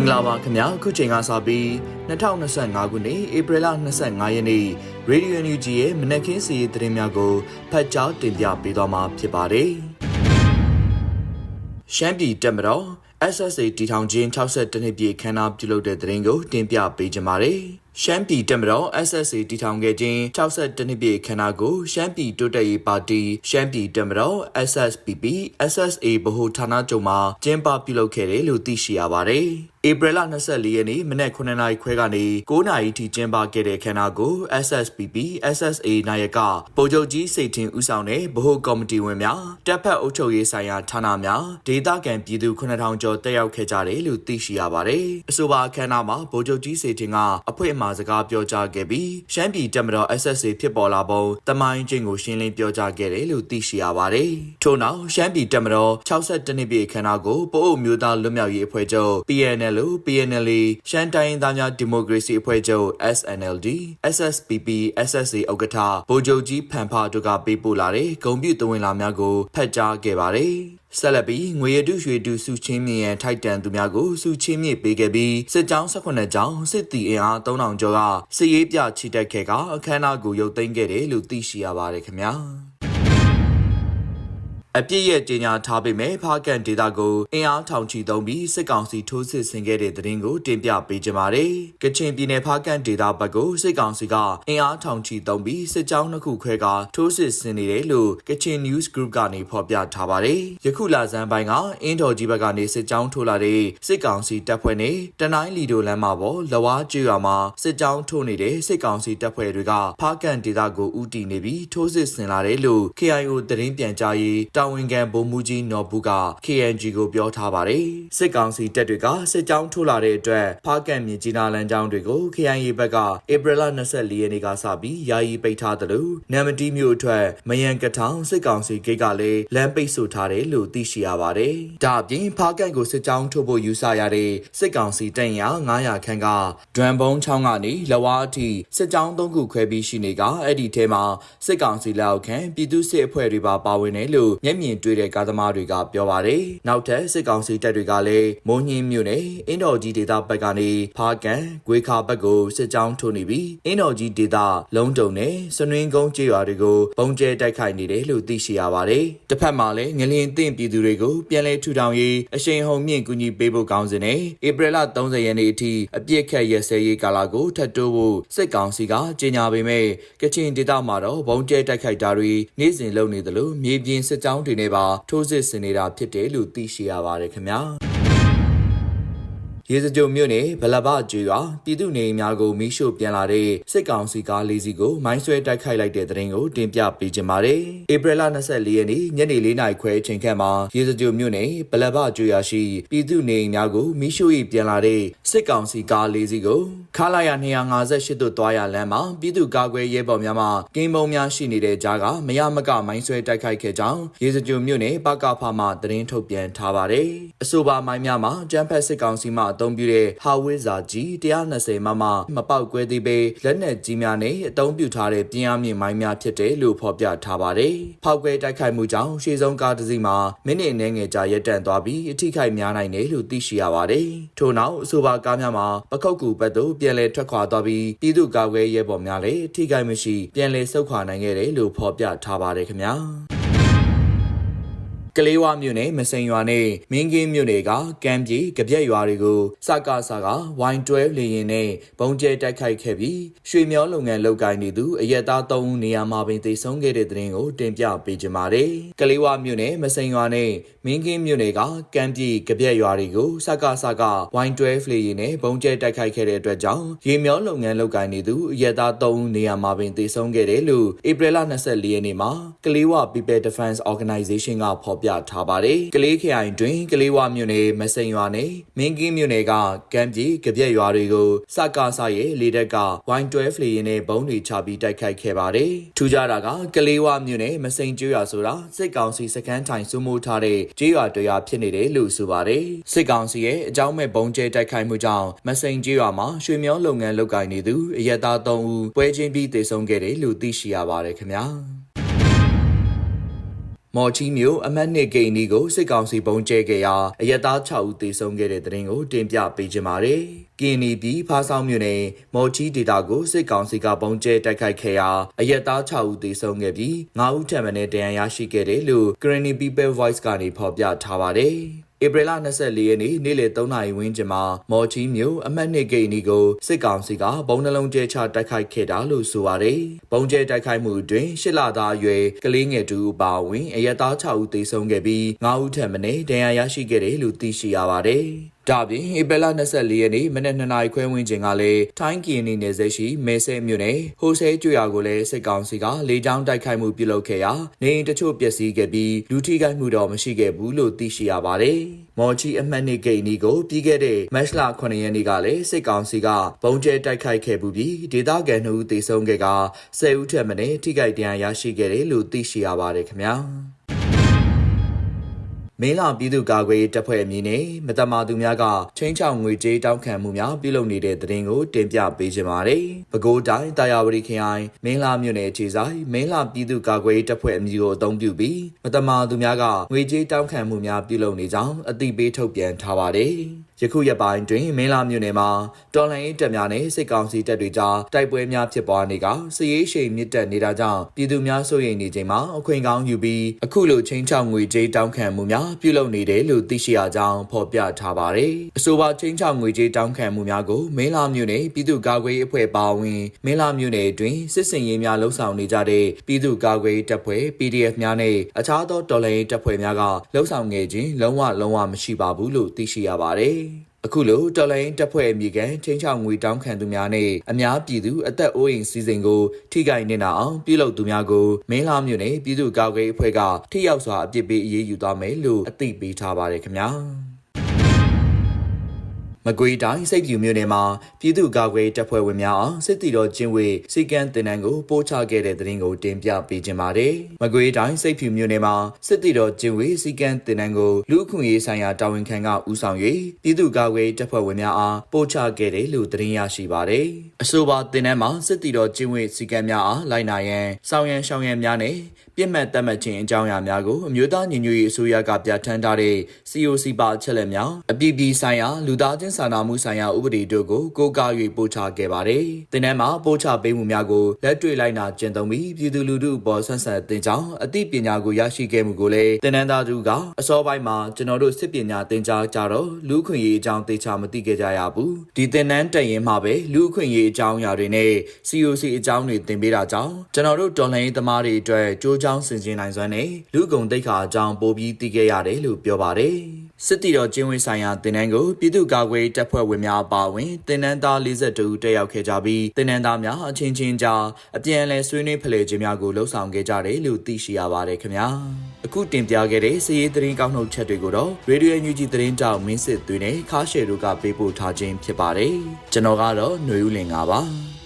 င်္ဂလာပါခင်ဗျာအခုချိန်ကစပြီး2025ခုနှစ်ဧပြီလ25ရက်နေ့ရေဒီယို NUG ရဲ့မနက်ခင်းစီးရီးသတင်းများကိုဖတ်ကြားတင်ပြပေးသွားမှာဖြစ်ပါတယ်ရှမ်းပြည်တပ်မတော် SSA တီထောင်ချင်း62နှစ်ပြည့်ခမ်းနားပြုလုပ်တဲ့သတင်းကိုတင်ပြပေးကြပါမယ်ရှမ်းပြည်တပ်မတော် SSA တီထောင်ခဲ့ခြင်း62နှစ်ပြည့်ခမ်းနားကိုရှမ်းပြည်တိုးတက်ရေးပါတီရှမ်းပြည်တပ်မတော် SSPP SSA ဗဟိုဌာနချုပ်မှကျင်းပပြုလုပ်ခဲ့တယ်လို့သိရှိရပါတယ်။ဧပြီလ24ရက်နေ့မနက်9:00နာရီခွဲကနေ9:00နာရီထိကျင်းပခဲ့တဲ့ခမ်းနားကို SSPP SSA နာယကပိုချုပ်ကြီးစိတ်ထင်ဦးဆောင်တဲ့ဗဟိုကော်မတီဝင်များတပ်ဖက်အုပ်ချုပ်ရေးဆိုင်ရာဌာနများဒေသခံပြည်သူ9000ကျော်တက်ရောက်ခဲ့ကြတယ်လို့သိရှိရပါတယ်။အဆိုပါအခမ်းအနားမှာဗိုလ်ချုပ်ကြီးစိတ်ထင်ကအဖွဲ့အမှာစကားပြောကြားခဲ့ပြီးရှမ်းပြည်တပ်မတော် SSA ဖြစ်ပေါ်လာပုံတမိုင်းချင်းကိုရှင်းလင်းပြောကြားခဲ့တယ်လို့သိရှိရပါတယ်။ထို့နောက်ရှမ်းပြည်တပ်မတော်62နှစ်ပြည့်အခမ်းအနားကိုပို့အုပ်မျိုးသားလွတ်မြောက်ရေးအဖွဲ့ချုပ် PNL လို့ PNL ရှမ်းတိုင်းရင်းသားများဒီမိုကရေစီအဖွဲ့ချုပ် SNLD SSPP SSA ဥက္ကဋ္ဌဗိုလ်ချုပ်ကြီးဖန်ဖာတို့ကပေးပို့လာတဲ့ဂုံပြူတဝင်လာများကိုဖတ်ကြားခဲ့ပါတယ်ဆက်လက်ပြီးငွေရတုရွှေတုစုချင်းမြင့်ရန်ထိုက်တန်သူများကိုစုချင်းမြင့်ပေးခဲ့ပြီးစစ်ကြောင်း18ကြောင်းစစ်တီအင်အား3000ကျော်ကစစ်ရေးပြချီတက်ခဲ့ကအခမ်းအနားကိုရုပ်သိမ်းခဲ့တယ်လို့သိရှိရပါတယ်ခင်ဗျာ အပြစ်ရဲ့ကြေညာထားပေမဲ့ဖားကန်ဒေတာကိုအင်အားထောင်ချီသုံးပြီးစစ်ကောင်စီထိုးစစ်ဆင်ခဲ့တဲ့သတင်းကိုတင်ပြပေးကြပါမယ်။ကချင်ပြည်နယ်ဖားကန်ဒေတာဘက်ကိုစစ်ကောင်စီကအင်အားထောင်ချီသုံးပြီးစစ်ကြောင်းနှစ်ခုခွဲကထိုးစစ်ဆင်နေတယ်လို့ကချင် News Group ကနေဖော်ပြထားပါတယ်။ယခုလဆန်းပိုင်းကအင်းတော်ကြီးဘက်ကနေစစ်ကြောင်းထိုးလာတဲ့စစ်ကောင်စီတပ်ဖွဲ့နဲ့တနိုင်းလီဒိုလမ်းမှာပေါ်လဝါကျွော်မှာစစ်ကြောင်းထိုးနေတဲ့စစ်ကောင်စီတပ်ဖွဲ့တွေကဖားကန်ဒေတာကိုဥတီနေပြီးထိုးစစ်ဆင်လာတယ်လို့ KIO သတင်းပြန်ကြားရေးတာဝန်ခံဗိုလ်မှူးကြီးနော်ဘူးက KNG ကိုပြောထားပါတယ်။စစ်ကောင်စီတပ်တွေကစစ်ကြောင်းထိုးလာတဲ့အတွက်ဖားကန်မြစ်ကြီးနားလမ်းကြောင်းတွေကို KIA ဘက်ကဧပြီလ24ရက်နေ့ကစပြီးယာယီပိတ်ထားတယ်လို့နမ်မတီးမြို့အထက်မယန်ကထောင်စစ်ကောင်စီဂိတ်ကလည်းလမ်းပိတ်ဆို့ထားတယ်လို့သိရှိရပါတယ်။ဒါအပြင်ဖားကန်ကိုစစ်ကြောင်းထိုးဖို့ယူဆရတဲ့စစ်ကောင်စီတပ်ရ900ခန်းကဒွမ်ဘုံချောင်းကနေလဝါအထိစစ်ကြောင်း၃ခုခွဲပြီးရှိနေကအဲ့ဒီထဲမှာစစ်ကောင်စီလက်အောက်ခံပြည်သူစစ်အဖွဲ့တွေပါပါဝင်တယ်လို့မျက်မြင်တွေ့တဲ့ကားသမားတွေကပြောပါတယ်။နောက်ထပ်စစ်ကောင်စီတပ်တွေကလည်းမုံညင်းမြို့နယ်အင်းတော်ကြီးဒေသဘက်ကနေဖားကန်၊ဂွေခါဘက်ကိုစစ်ကြောင်းထိုးနေပြီးအင်းတော်ကြီးဒေသလုံးတုံနဲ့စနွင်းကုန်းကျေးရွာတွေကိုပုံကျဲတိုက်ခိုက်နေတယ်လို့သိရှိရပါတယ်။တစ်ဖက်မှာလည်းငလျင်သင့်ပြည်သူတွေကိုပြန်လည်ထူထောင်ရေးအရှိန်ဟုန်မြင့်ကူညီပေးဖို့ကောင်းစဉ်နဲ့ဧပြီလ30ရက်နေ့အထိအပြစ်ခတ်ရဲစဲရေးကာလကိုထပ်တိုးဖို့စစ်ကောင်စီကကြေညာပေမဲ့ကချင်ဒေသမှာတော့ဘုံကျဲတိုက်ခိုက်တာတွေနေ့စဉ်လုပ်နေသလိုမြေပြင်စစ်ကြောင်းတွေနဲ့ပါထိုးစစ်ဆင်နေတာဖြစ်တယ်လို့သိရှိရပါတယ်ခင်ဗျာ ရေစကြိုမြို့နယ်ဗလဘကျွောပြည်သူနေအိမ်များကိုမိရှို့ပြန်လာတဲ့စစ်ကောင်စီကားလေးစီးကိုမိုင်းဆွဲတိုက်ခိုက်လိုက်တဲ့တဲ့ရင်ကိုတင်ပြပေးကြပါမယ်။ဧပြီလ24ရက်နေ့ညနေ4နာရီခွဲအချိန်ခန့်မှာရေစကြိုမြို့နယ်ဗလဘကျွောရှိပြည်သူနေအိမ်များကိုမိရှို့၏ပြန်လာတဲ့စစ်ကောင်စီကားလေးစီးကိုခလာရ258တို့သွားရလမ်းမှာပြည်သူကာကွယ်ရေးပေါ်များမှကင်းပုံများရှိနေတဲ့ကြားကမရမကမိုင်းဆွဲတိုက်ခိုက်ခဲ့ကြောင်းရေစကြိုမြို့နယ်ပကဖမှသတင်းထုတ်ပြန်ထားပါတယ်။အဆိုပါမိုင်းများမှာကျန်းဖက်စစ်ကောင်စီမှအသုံးပြုတဲ့ဟာဝိဇာကြီး120မမမပေါက်ကွဲသေးပေလက်နက်ကြီးများနဲ့အသုံးပြုထားတဲ့ပြင်းအားမြင့်မိုင်းများဖြစ်တယ်လို့ဖော်ပြထားပါတယ်။ဖောက်ကွဲတိုက်ခိုက်မှုကြောင့်ရှေ့ဆုံးကားတစ်စီးမှာမိနစ်အနည်းငယ်ကြာရပ်တန့်သွားပြီးအထိခိုက်များနိုင်တယ်လို့သိရှိရပါတယ်။ထို့နောက်အဆိုပါကားများမှာပခုတ်ကူဘက်သို့ပြန်လည်ထွက်ခွာသွားပြီးပြည်သူ့ကာကွယ်ရေးပေါ်များလည်းထိခိုက်မရှိပြန်လည်ဆုတ်ခွာနိုင်ခဲ့တယ်လို့ဖော်ပြထားပါတယ်ခင်ဗျာ။ ကလေးဝမြို့နယ်မစိန်ရွာနဲ့မင်းကင်းမြို့နယ်ကကံပြေကြပြက်ရွာတွေကိုစကားစကား Y12 လေရင်နဲ့ဘုံကျဲတိုက်ခိုက်ခဲ့ပြီးရွှေမျောလုပ်ငန်းလုပ်ကိုင်နေသူအရက်သား၃ဦးနေရာမှာပင်သေဆုံးခဲ့တဲ့တဲ့ရင်ကိုတင်ပြပေးကြပါမယ်။ကလေးဝမြို့နယ်မစိန်ရွာနဲ့မင်းကင်းမြို့နယ်ကကံပြေကြပြက်ရွာတွေကိုစကားစကား Y12 လေရင်နဲ့ဘုံကျဲတိုက်ခိုက်ခဲ့တဲ့အတွက်ကြောင့်ရေမျောလုပ်ငန်းလုပ်ကိုင်နေသူအရက်သား၃ဦးနေရာမှာပင်သေဆုံးခဲ့တယ်လို့ဧပြီလ24ရက်နေ့မှာကလေးဝ People Defense Organization ကဖော်ပြထားပါတယ်။ကလေးခရိုင်တွင်ကလေးဝမြို့နယ်မစိန်ရွာနယ်မင်းကင်းမြို့နယ်ကကမ်းပြေကြပြက်ရွာတွေကိုစကားဆရဲ့လေတက်က Y12 လေရင်နဲ့ဘုံတွေချပြီးတိုက်ခိုက်ခဲ့ပါတယ်။ထူးခြားတာကကလေးဝမြို့နယ်မစိန်ကျွော်ဆိုတာစစ်ကောင်စီစခန်းထိုင်စုမိုးထားတဲ့ကျွော်တရားဖြစ်နေတယ်လို့ဆိုပါတယ်။စစ်ကောင်စီရဲ့အကြောင်းမဲ့ဘုံကျဲတိုက်ခိုက်မှုကြောင့်မစိန်ကျွော်မှာရွှေမျောလုပ်ငန်းလုပ်ကိုင်နေသူအရက်သား3ဦးပွဲချင်းပြီးတေဆုံးခဲ့တယ်လို့သိရှိရပါတယ်ခင်ဗျာ။ မော်ချီမျိုးအမတ်နှစ်ဂိတ်နီကိုစစ်ကောင်စီပုံကျဲခဲ့ရာအရက်သား6ဦးသေဆုံးခဲ့တဲ့တဲ့ရင်ကိုတင်ပြပေးကြပါမယ်။ကင်းနီပြည်ဖားဆောင်မြို့နယ်မော်ချီဒေတာကိုစစ်ကောင်စီကပုံကျဲတိုက်ခိုက်ခဲ့ရာအရက်သား6ဦးသေဆုံးခဲ့ပြီး9ဦးထပ်မံတရားရရှိခဲ့တယ်လို့ Granny People Voice ကနေဖော်ပြထားပါတယ်။ ဧပြီလ24ရက်နေ့နေ့လယ်3နာရီဝန်းကျင်မှာမော်ချီမြို့အမှတ်2ဂိတ်နီကိုစစ်ကောင်စီကဘုံနှလုံးကျဲချတိုက်ခိုက်ခဲ့တာလို့ဆိုပါတယ်။ဘုံကျဲတိုက်ခိုက်မှုအတွင်းရှစ်လသားအရွယ်ကလေးငယ်တူအပါအဝင်အရက်သား6ဦးသေဆုံးခဲ့ပြီး9ဦးထပ်မံဒဏ်ရာရရှိခဲ့တယ်လို့သိရှိရပါတယ်။ဒါပြင်ဧပြီလ24ရက်နေ့မနက်2နာရီခွဲဝန်းကျင်ကလည်းထိုင်းကီနီနယ်စပ်ရှိမဲဆဲမြို့နယ်ဟိုဆဲကျွာကိုလည်းစစ်ကောင်စီကလေကြောင်းတိုက်ခိုက်မှုပြုလုပ်ခဲ့ရာနေအိမ်တချို့ပျက်စီးခဲ့ပြီးလူထိခိုက်မှုတော့မရှိခဲ့ဘူးလို့သိရှိရပါတယ်။မော်ချီအမှတ်နှစ်ဂိတ်နီကိုပြီးခဲ့တဲ့မတ်လ9ရက်နေ့ကလည်းစစ်ကောင်စီကဘုံကျဲတိုက်ခိုက်ခဲ့ပူပြီးဒေသခံ2ဦးသေဆုံးခဲ့က10ဦးထက်မနည်းထိခိုက်ဒဏ်ရာရရှိခဲ့တယ်လို့သိရှိရပါတယ်ခင်ဗျာ။ မင်းလာပြည်သူ့ကာကွယ်ရေးတပ်ဖွဲ့အမည်နဲ့မတမာသူများကချင်းချောင်ငွေကြေးတောင်းခံမှုများပြုလုပ်နေတဲ့တဲ့တင်ကိုတင်ပြပေးကြပါမယ်။ပဲခူးတိုင်းတာယာဝတီခရိုင်မင်းလာမြို့နယ်ခြေဆိုင်မင်းလာပြည်သူ့ကာကွယ်ရေးတပ်ဖွဲ့အမည်ကိုအသုံးပြုပြီးမတမာသူများကငွေကြေးတောင်းခံမှုများပြုလုပ်နေကြောင်းအသိပေးထုတ်ပြန်ထားပါတယ်။ ယခုရက်ပိုင်းတွင်မင်းလာမြို့နယ်မှာတော်လှန်ရေးတပ်များနဲ့စစ်ကောင်စီတပ်တွေကြားတိုက်ပွဲများဖြစ်ပွားနေကစစ်ရေးရှိန်မြင့်တက်နေတာကြောင့်ပြည်သူများစိုးရိမ်နေချိန်မှာအခွင့်ကောင်းယူပြီးအခုလိုချင်းချောက်ငွေကြေးတောင်းခံမှုများပြုလုပ်နေတယ်လို့သိရှိရကြောင်းဖော်ပြထားပါတယ်။အဆိုပါချင်းချောက်ငွေကြေးတောင်းခံမှုများကိုမင်းလာမြို့နယ်ပြည်သူ့ကာကွယ်ရေးအဖွဲ့ပါဝင်မင်းလာမြို့နယ်တွင်စစ်စင်ရေးများလှုပ်ဆောင်နေကြတဲ့ပြည်သူ့ကာကွယ်ရေးတပ်ဖွဲ့ PDF များနဲ့အခြားသောတော်လှန်ရေးတပ်ဖွဲ့များကလှုပ်ဆောင်ငယ်ခြင်းလုံးဝလုံးဝမရှိပါဘူးလို့သိရှိရပါတယ်။ အခုလိုတော်လိုင်းတပ်ဖွဲ့အမိကန်ချင်းချောင်ငွေတောင်းခံသူများနဲ့အများပြည်သူအသက်အိုးအိမ်စီစဉ်ကိုထိခိုက်နေတာအောင်ပြုလုပ်သူများကိုမင်းလာမြို့နယ်ပြည်သူ့ကာကွယ်ရေးအဖွဲ့ကထိရောက်စွာအပြစ်ပေးအရေးယူသွားမယ်လို့အသိပေးထားပါတယ်ခင်ဗျာမ ကွေးတိုင်းစိတ်ဖြူမြို့နယ်မှာပြည်သူ့ကာကွယ်တပ်ဖွဲ့ဝင်များအောင်စစ်တီတော်ချင်းဝေစီကံတင်နန်းကိုပို့ချခဲ့တဲ့တဲ့ရင်ကိုတင်ပြပေးခြင်းပါတယ်။မကွေးတိုင်းစိတ်ဖြူမြို့နယ်မှာစစ်တီတော်ချင်းဝေစီကံတင်နန်းကိုလူအခွင့်ရေးဆိုင်ရာတာဝန်ခံကဦးဆောင်၍ပြည်သူ့ကာကွယ်တပ်ဖွဲ့ဝင်များအားပို့ချခဲ့တယ်လို့သတင်းရရှိပါတယ်။အဆိုပါတင်နန်းမှာစစ်တီတော်ချင်းဝေစီကံများအားလိုက်နာရန်ဆောင်ရန်ရှောင်ရန်များနဲ့ပြစ်မှတ်တတ်မှတ်ခြင်းအကြောင်းအရာများကိုအမျိုးသားညီညွတ်ရေးအစိုးရကပြဋ္ဌာန်းထားတဲ့ COC ပါအချက်လက်များအပြည်ပြည်ဆိုင်ရာလူသားချင်းစာနာမှုဆိုင်ရာဥပဒေတို့ကိုကိုးကား၍ပို့ချခဲ့ပါတယ်။တင်နန်းမှာပို့ချပေးမှုများကိုလက်တွေ့လိုက်နာကျင့်သုံးပြီးပြည်သူလူထုအပေါ်ဆက်ဆက်တင်ကြောင်းအသိပညာကိုရရှိခဲ့မှုကိုလည်းတင်နန်းသားတို့ကအစောပိုင်းမှာကျွန်တော်တို့စစ်ပညာသင်ကြားကြတော့လူခွင့်ရေးအကြောင်းသိချမသိခဲ့ကြရဘူး။ဒီတင်နန်းတက်ရင်မှပဲလူခွင့်ရေးအကြောင်းအရာတွေနဲ့ COC အကြောင်းတွေသင်ပေးတာကြောင့်ကျွန်တော်တို့တော်လှန်ရေးသမားတွေအတွက်ကြိုးကြောင်းဆင်ခြင်နိုင်စွမ်းနဲ့လူကုံတိတ်ခါအကြောင်းပို့ပြီးသိခဲ့ရတယ်လို့ပြောပါတယ်။ စစ်တီတော်ကျင်းဝင်းဆိုင်ရာတင်နန်းကိုပြည်သူ့ကာကွယ်တပ်ဖွဲ့ဝင်များအပါအဝင်တင်နန်းသား42ဦးတက်ရောက်ခဲ့ကြပြီးတင်နန်းသားများအချင်းချင်းကြားအပြန်အလှန်ဆွေးနွေးဖလှယ်ခြင်းများကိုလှုံ့ဆော်ခဲ့ကြတယ်လို့သိရှိရပါတယ်ခင်ဗျာ။အခုတင်ပြခဲ့တဲ့စီးရေးသတင်းကောက်နှုတ်ချက်တွေကိုတော့ရေဒီယိုညူဂျီသတင်းတောက်မင်းစစ်သွေးနဲ့ခါရှယ်တို့ကပေးပို့ထားခြင်းဖြစ်ပါတယ်။ကျွန်တော်ကတော့ຫນွေဦးလင်ပါပါ။